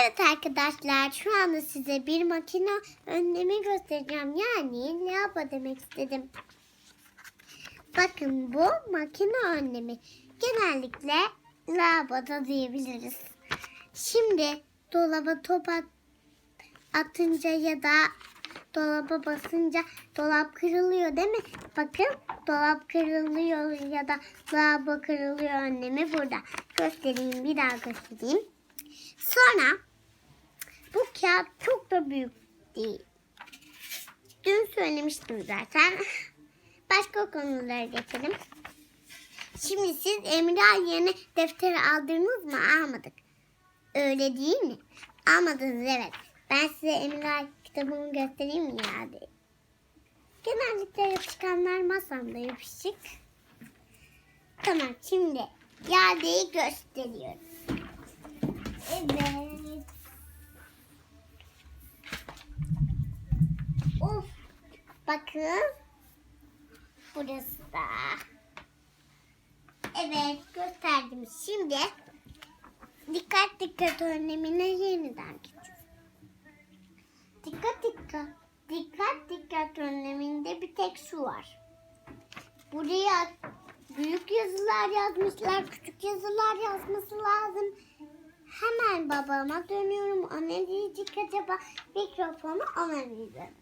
Evet arkadaşlar şu anda size bir makine önlemi göstereceğim. Yani lava demek istedim. Bakın bu makine önlemi. Genellikle lavada diyebiliriz. Şimdi dolaba top at- atınca ya da dolaba basınca dolap kırılıyor değil mi? Bakın dolap kırılıyor ya da lavabo kırılıyor önlemi burada. Göstereyim bir daha göstereyim. Sonra bu kağıt çok da büyük değil. Dün söylemiştim zaten. Başka konulara geçelim. Şimdi siz Emrah yerine defteri aldınız mı? Almadık. Öyle değil mi? Almadınız evet. Ben size Emrah kitabımı göstereyim mi ya? Genellikle yapışkanlar masamda yapışık. Tamam şimdi yadeyi gösteriyorum. Evet. Of. Bakın. Burası da. Evet gösterdim. Şimdi dikkat dikkat önlemine yeniden geçiyoruz. Dikkat dikkat. Dikkat dikkat önleminde bir tek şu var. Buraya büyük yazılar yazmışlar, küçük yazılar yazması lazım. Hemen babama dönüyorum. O ne diyecek acaba? Mikrofonu ona veriyorum.